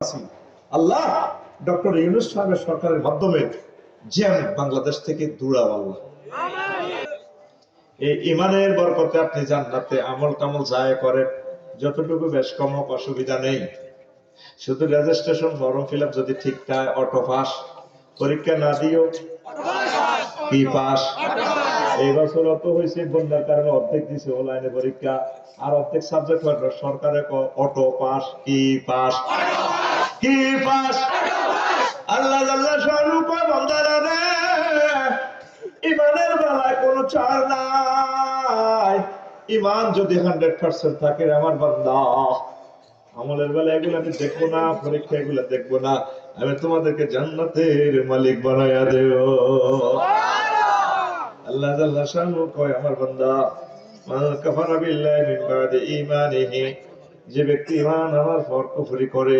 আছি। আল্লাহ ডক্টর ইউনুস সাহেবের সরকারের মাধ্যমে জ্যাম বাংলাদেশ থেকে দূরাও আল্লাহ এই ইমানের বরকতে আপনি জান্নাতে আমল টামল যায় করেন, যতটুকু বেশ কম অসুবিধা নেই। শুধু রেজিস্ট্রেশন ফর্ম ফিল আপ যদি ঠিক থাকে অটো পাস পরীক্ষা না দিও কি পাস এই বছর অত হয়েছে, বন্যার কারণে অর্ধেক দিছে অনলাইনে পরীক্ষা। আর অর্ধেক সাবজেক্ট সরকারে অটো পাস কি পাস কি আল্লাহ কোনো ইমান যদি হান্ড্রেড থাকে আমার আমলের বেলা এগুলো আমি দেখব না, পরীক্ষা এগুলো দেখব না। আমি তোমাদেরকে জান্নাতের মালিক বানাইয়া দেও আল্লাহ আল্লাহ শানু কয়, আমার বান্দা যে ব্যক্তি ইমান আমার পর করে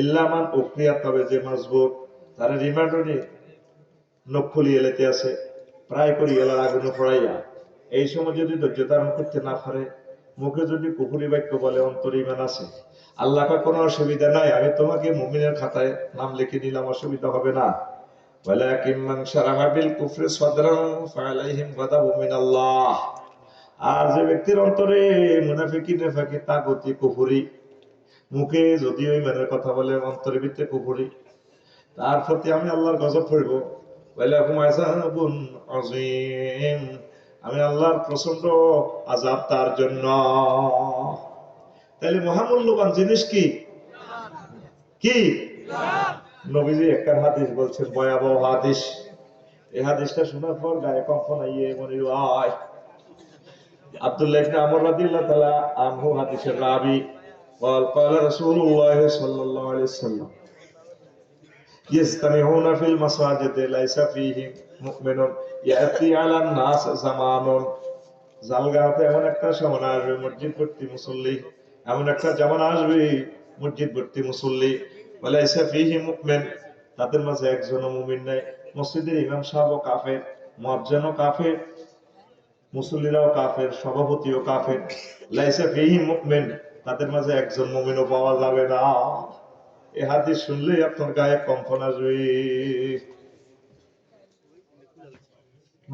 ইল্লামান উক্রিয়া তবে যে মজবুর তারা রিমান্ডনি নক্ষলি এলেতে আছে, প্রায় করি এলার আগুন পড়াইয়া। এই সময় যদি ধৈর্য ধারণ করতে না পারে, মুখে যদি কুকুরি বাক্য বলে অন্তর ইমান আছে। আল্লাহ কোনো অসুবিধা নাই, আমি তোমাকে মুমিনের খাতায় নাম লিখে নিলাম, অসুবিধা হবে না। ওয়ালাকিন মান শারাহা বিল কুফরি সাদরান ফালাইহিম গাদাবু মিন আল্লাহ আর যে ব্যক্তির অন্তরে মুনাফিকি নেফাকি, তাগতি, কুফরি মুখে যদিও ইমানের কথা বলে অন্তরে ভিতরে কুফুরি তার প্রতি আমি আল্লাহর গজব পড়ব। আমি আল্লাহর প্রচণ্ড আযাব তার জন্য। তাহলে মহামূল্যবান জিনিস কি? কি? নবীজি একটা হাদিস বলছেন, ভয়াবহ হাদিস। এই হাদিসটা শোনার পর গায়ে কম্পন আইয়ে মনে আব্দুল্লাহ আমর রাদিয়াল্লাহু তাআলা আনহু হাদিসের রাবি। قال قال رسول الله صلى الله عليه وسلم يجتمعون في المساجد ليس فيهم مؤمن يأتي على الناس زمان জালগাতে এমন একটা সময় আসবে মসজিদ ভর্তি মুসল্লি এমন একটা জামানা আসবে মসজিদ ভর্তি মুসল্লি বলে এসে ফিহি মুকমেন তাদের মাঝে একজনও মুমিন নাই মসজিদের ইমাম সাহেবও কাফের মজ্জানও কাফের মুসল্লিরাও কাফের সভাপতিও কাফের লাইসা ফিহি মুকমেন তাদের মাঝে একজন মুমিনও পাওয়া যাবে না। এ হাদিস শুনলেই আপনার গায়ে কম্পন আসবে।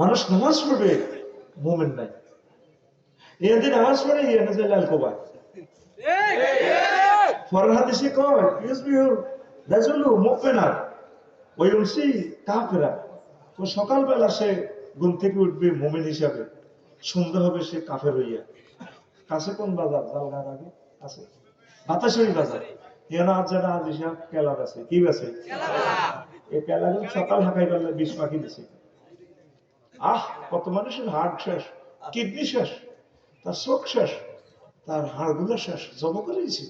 মানুষ নামাজ পড়বে, মুমিন নাই। এদিন নামাজ পড়ে এনে যে লাল পরের হাদিসে কয় রাজুলু মুমিনা, ওই উনসি কাফেরা। ও সকালবেলা সে ঘুম থেকে উঠবে মুমিন হিসাবে। সন্ধ্যা হবে সে কাফের হইয়া। কাছে কোন বাজার? জালগার আগে আছে। বাতাসের বাজার। এখানে যারা হিসাব কেলার আছে। কি আছে? এই কেলাগুলো সকাল হাঁকাই বেলা বিষ মাখি দিছে আহ কত মানুষের হার্ট শেষ কিডনি শেষ তার চোখ শেষ তার হাড়গুলো শেষ জব করে দিছে।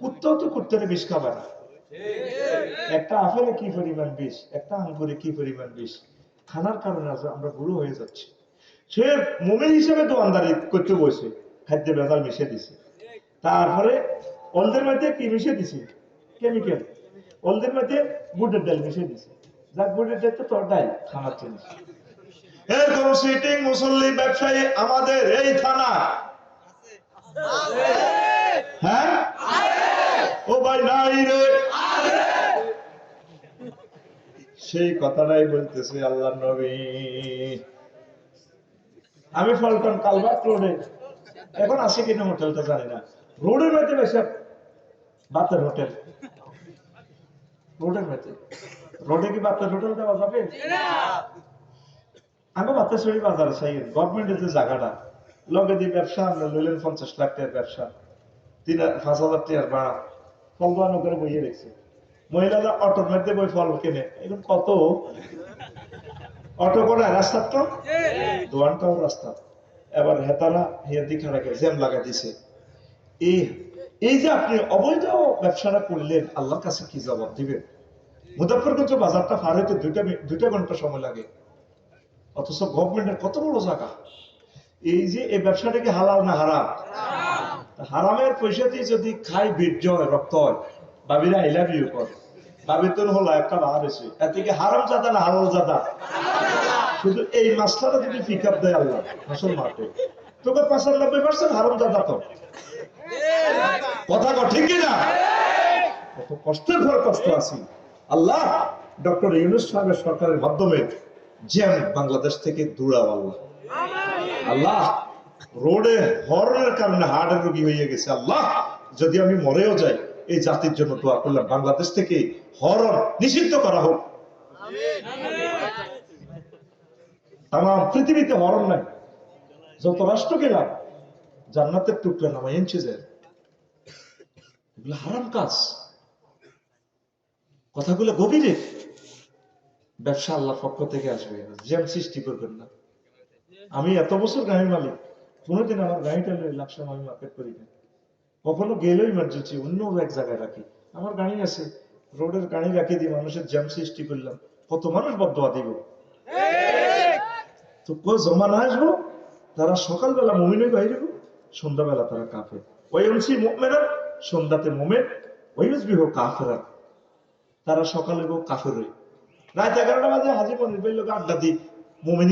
কুত্তাও তো কুত্তারে বিষ খাবে না। একটা আপেলে কি পরিমাণ বিষ? একটা আঙ্গুরে কি পরিমাণ বিষ? খানার কারণে আমরা বুড়ো হয়ে যাচ্ছি। সে মুমিন হিসেবে দোয়ানদারি করতে বসে। খাদ্য ভেজাল মিশে দিছে। তারপরে অলদের মধ্যে কি মিশে দিছে? কেমিক্যাল অলদের মধ্যে বুটের ডাল মিশে দিছে। যাক বুটের ডাল তো তোর ডাল খানার জিনিস এরকম সিটিং মুসল্লি ব্যবসায়ী আমাদের এই থানা। হ্যাঁ? ও ভাই নাই রে। সেই কথাটাই বলতেছে আল্লাহ নবী। আমি ফলটন কালবাট রোডে এখন আছে কিনা হোটেলটা জানি না। রোডের মধ্যে বেশি বাতের হোটেল। রোডের মধ্যে রোডে কি বাতের হোটেল দেওয়া যাবে? আমি বাতাসড়ি বাজারে চাই গভর্নমেন্টের যে জায়গাটা লগে দিয়ে ব্যবসা আমরা লইলেন পঞ্চাশ লাখ টাকার ব্যবসা। তিন পাঁচ হাজার টাকার ভাড়া। ফল দোয়ানো করে বইয়ে রেখেছে। মহিলারা অটোর মধ্যে বই ফল কেনে। এখন কত? অটো করে রাস্তা তো? দোয়ানটাও রাস্তা এবার হেতারা হিয়া দিকে রাখে, জ্যাম লাগা দিছে। এই এই যে আপনি অবৈধ ব্যবসাটা করলেন, আল্লাহর কাছে কি জবাব দিবেন? মুজাফরগঞ্জ বাজারটা পার হইতে দুইটা দুইটা ঘণ্টা সময় লাগে। অথচ গভর্নমেন্টের কত বড় জায়গা। এই যে এই ব্যবসাটা কি হালাল না হারাম? হারামের পয়সা দিয়ে যদি খাই, বীর্য হয়, রক্ত হয়, বাবিরা আই লাভ ইউ কর। বাবির তো হলো একটা ভাব এসে এতে কি হারাম জাদা না হালাল জাদা শুধু এই মাসলাটা যদি পিক আপ দেয় আল্লাহ, আসল মাঠে। তোকে পঁচানব্বই পার্সেন্ট হারাম জাদা তো। কথা ঠিক কিনা কত কষ্টের কষ্ট আছি। আল্লাহ, ডক্টর ইউনুস সাহেবের সরকারের মাধ্যমে জ্যাম বাংলাদেশ থেকে দূরাও আল্লাহ। আল্লাহ, রোডে হরনের কারণে হার্টের রোগী হয়ে গেছে আল্লাহ। যদি আমি মরেও যাই, এই জাতির জন্য দোয়া করলাম, বাংলাদেশ থেকে হরর নিষিদ্ধ করা হোক। তাম পৃথিবীতে হরণ নাই। যত রাষ্ট্র গেলাম, জান্নাতের টুকরা নামাই যায়। এগুলো হারাম কাজ। কথাগুলো গভীরে। ব্যবসা আল্লাহর পক্ষ থেকে আসবে। জ্যাম সৃষ্টি করবেন না। আমি এত বছর গাড়ি মালিক। কোনোদিন আমার গাড়িটা লাকসাম আমি মার্কেট করি না কখনো গেলেও ইমার্জেন্সি অন্য এক জায়গায় রাখি। আমার গাড়ি আছে। রোডের গাড়ি রাখি দিয়ে মানুষের জ্যাম সৃষ্টি করলাম। কত মানুষ বদয়া দিব? তো কো জমা না আসব? তারা সকালবেলা মমিনে বাইরে সন্ধ্যাবেলা তারা সন্ধ্যাতে মোমেন বিহ কাফেরা। তারা সকালে গো কাফের হই। রাত এগারোটা বাজে হাজি মনির আড্ডা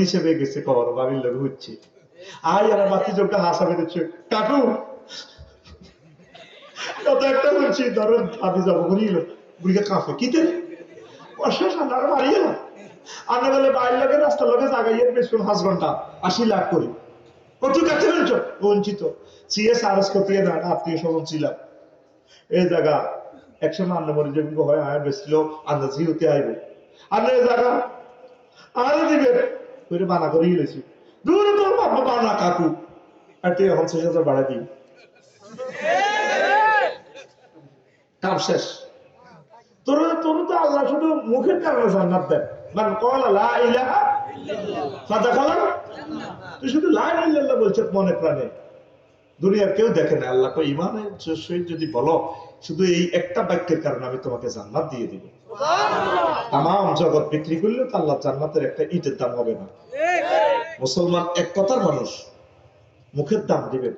হিসেবে গেছে কবর, বাবির লোক হচ্ছে আর বাতি হাসা কাকু! কত একটা বলছি, ধরো আমি যাব ঘুরিয়ে বুড়িকে কাফে কিতে অশেষ আন্নার মারিয়ে। না আন্না বলে বাইর লোকে রাস্তা লোকে জাগাইয়ে বেসুন হাস ঘণ্টা, আশি লাখ করে। কত কাছে বঞ্চিত। আত্মীয় স্বজন ছিলাম এই জায়গা যেমন হয়, আয় আন্না জিওতে আইবে। এই জায়গা, আরও দিবে। ওইটা বানা করে গেছি দূর বানা কাকু। আর তুই এখন শেষ হাজার বাড়াই দিই কাম শেষ। তোর তোর তো আল্লাহ শুধু মুখের কারণে জান্নাত দেন মানে কলা লা ইলাহা তুই শুধু লা ইল্লাল্লাহ বলছিস মনে প্রাণে। দুনিয়ার কেউ দেখে না আল্লাহ কই ইমানের সহিত যদি বলো শুধু এই একটা বাক্যের কারণে আমি তোমাকে জান্নাত দিয়ে দিব। তাম জগৎ বিক্রি করলেও তো আল্লাহ জান্নাতের একটা ইটের দাম হবে না। মুসলমান এক কথার মানুষ মুখের দাম দিবেন।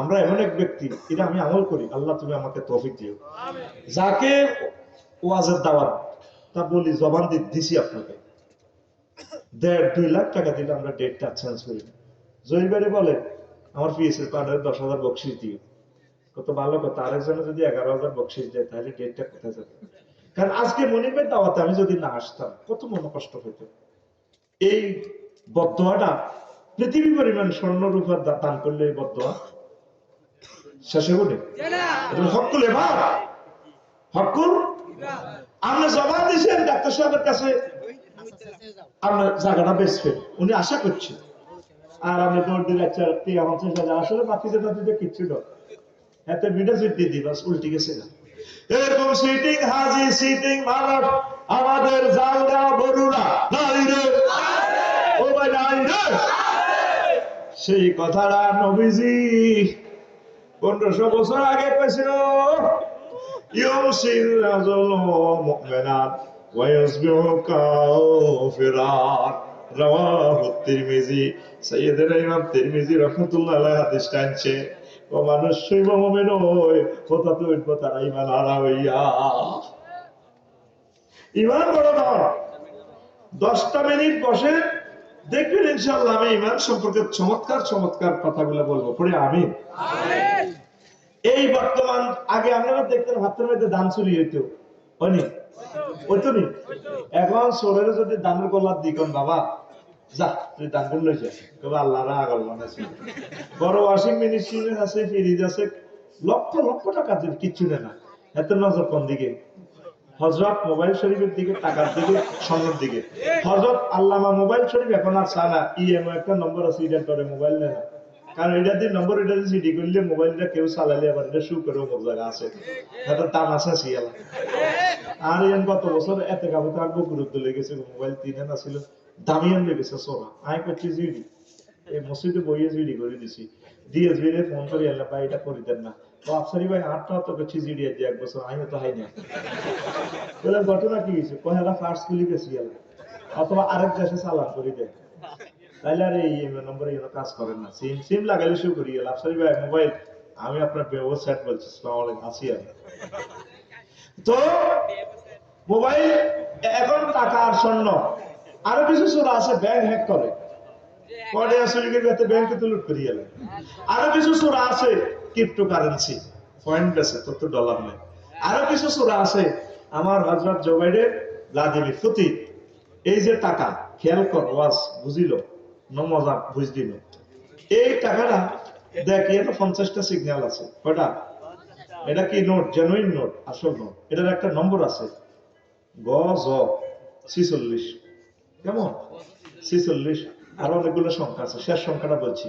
আমরা এমন এক ব্যক্তি এটা আমি আমল করি আল্লাহ তুমি আমাকে তৌফিক দিও। যাকে ওয়াজের দাওয়াত তা বলি জবান দিছি আপনাকে। দেড় দুই লাখ টাকা দিলে আমরা ডেটটা চেঞ্জ করি। জয়ীবারে বলে আমার পিএসের পার্ডারে দশ হাজার বকশিস দিও। কত ভালো কথা। আরেকজনে যদি এগারো হাজার বকশিস দেয় তাহলে ডেটটা কোথায় যাবে? কারণ আজকে মনিবের দাওয়াতে আমি যদি না আসতাম কত মনে কষ্ট হইত। এই বদোয়াটা পৃথিবী পরিমাণ স্বর্ণ রূপার দান করলে এই বদোয়া। শেষে বলে হকুল এবার। হকুল আপনি জবান দিয়েছেন ডাক্তার সাহেবের কাছে আপনার জায়গাটা বেচবেন উনি আশা করছেন আর আমি দৌড় দিলে তুই আমার হাজার আসলে বাতিতে বাতিতে কিচ্ছু না এত ভিডিও সিট দিয়ে দিই, বাস গেছে না। এরকম সিটিং হাজি সিটিং মানব আমাদের জাল দেওয়া গরুরা নাই রে ও ভাই নাই রে সেই কথাটা নবীজি পনেরোশো বছর আগে কইছিল। ইমাম তিরমিজি রাহমাতুল্লাহ আলাইহি হাদিস টানছে ও মানুষ শৈব কথা তো তারা ইমান হারা হইয়া ইমান বড় দশটা মিনিট বসে দেখবেন ইনশাল্লাহ আমি ইমান সম্পর্কে চমৎকার চমৎকার কথাগুলো বলব। পরে আমি এই বর্তমান, আগে আপনারা দেখতেন হাতের মধ্যে দান চুরি হইতো। হয়নি? হইতো নি এখন সোরের যদি দানের গলার দিকন বাবা? যা, তুই দান করে লইছে? কবে আল্লাহ রা আগল বানাইছে। বড় ওয়াশিং মেশিন আছে, ফ্রিজ আছে, লক্ষ লক্ষ টাকা দিয়ে কিচ্ছু নেই না। এত নজর কোন দিকে? হজরত মোবাইল শরীফের দিকে, টাকার দিকে স্বর্ণের দিকে। হজরত আল্লামা মোবাইল শরীফ এখন আর চায় ইএমআই একটা নম্বর আছে করে মোবাইল নেয় না। কারণ এটা দিয়ে নম্বর এটা দিয়ে সিডি করলে মোবাইলটা কেউ চালালে আবার এটা শু করে অমুক জায়গা আছে। এটা আছে সিয়ালা আর এন গত বছর এতে কাপড় আর বকুরুদ্ধ লেগেছে মোবাইল তিনে না ছিল দামিয়ান লেগেছে সোনা আয় করছি জিডি এই মসজিদে বইয়ে জিডি করে দিছি। ডিএসবি রে ফোন করি আল্লাহ ভাই, এটা করে দেন না। তো আফসারি ভাই আটটা তো করছি জিডি দিয়ে এক বছর আমি তো হাই না বললাম ঘটনা কি হয়েছে কহেলা ফার্স্ট খুলি গেছি আল্লাহ অথবা আরেক দেশে চালান করে দেয় এই নম্বরে কাজ করেন না। সিম সিম শুরু করি। গেল আফসারি ভাই, মোবাইল, আমি আপনার বলছি আসি তো, মোবাইল এখন টাকা আর স্বর্ণ। আরও কিছু চোরা আছে ব্যাংক হ্যাক করে। পরে যাতে ব্যাংকে তো লুট গেলে আরও কিছু চোরা আছে ক্রিপ্টো কারেন্সি পয়েন্ট বেছে তোর তো ডলার নেই আরও কিছু সোরা আছে, আমার হজরত জোবাইডের লাদিমি ফুতি। এই যে টাকা, খেয়াল কর, ওয়াজ, বুঝিল। মজা বুঝ দিল এই টাকাটা, দেখ এটা পঞ্চাশটা সিগন্যাল আছে, কয়টা? এটা কি নোট জেনুইন নোট আসল নোট এটার একটা নম্বর আছে। গ, জ, ছিচল্লিশ। কেমন? ছিচল্লিশ। আরও অনেকগুলো সংখ্যা আছে, শেষ সংখ্যাটা বলছি।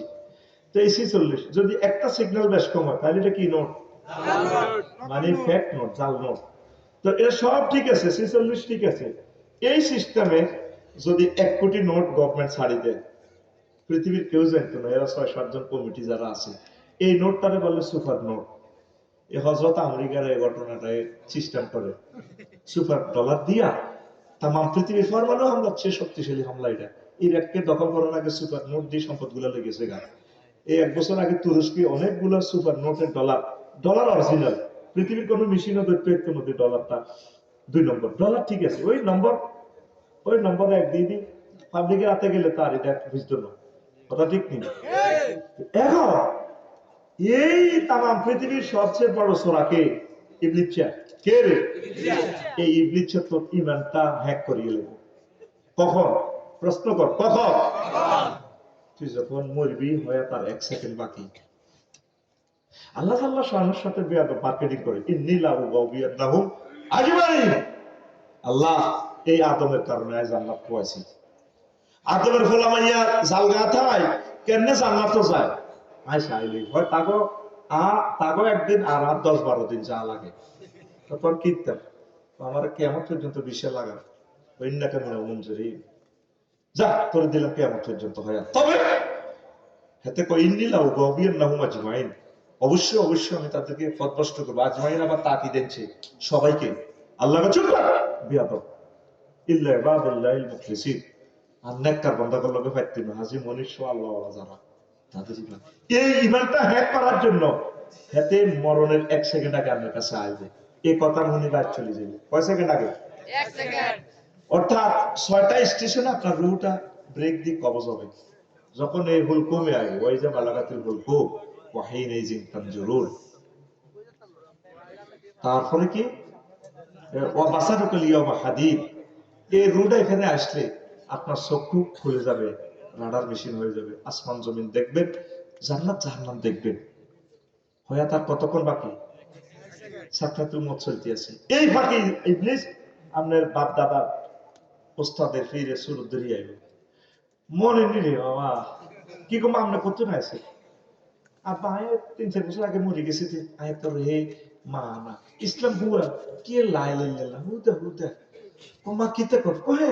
তো এই ছিচল্লিশ, যদি একটা সিগন্যাল বেশ কম হয়, তাহলে এটা কি নোট মানে ফ্যাক্ট নোট জাল নোট তো এটা সব ঠিক আছে, ছিচল্লিশ ঠিক আছে। এই সিস্টেমে যদি এক কোটি নোট গভর্নমেন্ট ছাড়ি দেয় পৃথিবীর কেউ জানতো না, এরা ছয় সাতজন কমিটি যারা আছে। এই নোটটারে বলে সুপার নোট। এই হজরত আমেরিকার এই ঘটনাটা সিস্টেম করে। সুপার ডলার দিয়া তাম পৃথিবীর পরমাণু হামলা চেয়ে শক্তিশালী হামলা এটা। ইরাককে দখল করার আগে সুপার নোট দিয়ে সম্পদগুলা লেগেছে গা। এই এক বছর আগে তুরস্কে অনেকগুলো সুপার নোটের ডলার ডলার অরিজিনাল পৃথিবীর কোনো মেশিনও দেখতে একটু মধ্যে ডলারটা দুই নম্বর। ডলার ঠিক আছে, ওই নম্বর, ওই নম্বরে এক দিয়ে দিই। পাবলিকের হাতে গেলে তার এটা বুঝতো না। কথা ঠিক নেই এখন এই তাম পৃথিবীর সবচেয়ে বড় সোরাকে ইবলিচ্ছা কে রে? এই ইবলিচ্ছা তোর ইমানটা হ্যাক করিয়ে নেব কখন? প্রশ্ন কর, কখন? তুই যখন মরবি হয়ে তার এক সেকেন্ড বাকি। আল্লাহ আল্লাহ শাহানোর সাথে মার্কেটিং করে। ইন্নিলা ও গাউবিয়ান্নাহু আজমাইন। আল্লাহ, এই আদমের কারণে আজ আল্লাহ পোয়াছি। আদমের ফোলামাইয়া জালগা থাই কেনে জান্নাত যায়? আয় সাইলি হয় তাগো আ তাগো একদিন আর আর দশ বারো দিন যা লাগে। তারপর কীর্তন আমার কেমন পর্যন্ত বিষয় লাগা। ইন্নাকা মিনা মঞ্জুরি। যা, তোর দিলাম কেমন পর্যন্ত হয় তবে, হাতে কই, ইন্নিলা ও গবিয়ান নাহুম আজমাইন। অবশ্যই অবশ্যই আমি তাদেরকে পথভ্রষ্ট করব। আজমাইন আবার তাকি দিচ্ছে সবাইকে। আল্লাহ চুপ কর। বিয়াদব। ইল্লা ইবাদাল্লাহিল মুখলিসিন। আর নেককার বান্দাদের লগে পাইতেন হাজি মনীষ আল্লাহ যারা। তাদের ইমান এই ইমানটা হ্যাক করার জন্য হাতে মরণের এক সেকেন্ড আগে আপনার কাছে আসবে। এই কথা মনে বাদ চলে যাবে। কয় সেকেন্ড আগে? এক সেকেন্ড অর্থাৎ ছয়টা স্টেশনে আপনার রুটা ব্রেক দিয়ে কবজ হবে। যখন এই হুল কমে আগে ওই যে বালাগাতের হুল কম ওয়াহিন এই জিনতান জরুর। তারপরে কি? ও বাসারুকাল ইয়ামা হাদিদ। এই রুটা এখানে আসলে আপনার চক্ষু খুলে যাবে, রাডার মেশিন হয়ে যাবে, আসমান জমিন দেখবেন, জান্নাত জাহান্নাম দেখবেন। হয়ে তার কতক্ষণ বাকি? সাক্ষাতুল মত চলতে আছে। এই ফাঁকি ইবলিস, আপনার বাপ দাদা ওস্তাদের ফিরে শুরু ধরিয়ে আইব। মনে নিলে বাবা, কি কম আমরা করতে না আছে? আব্বা আয় তিন চার বছর আগে মরে গেছে তে আয় তোর হে মা না ইসলাম বুয়া কি লাই লাই লাই হুদা হুদা। কোমা কিতে কর? কহে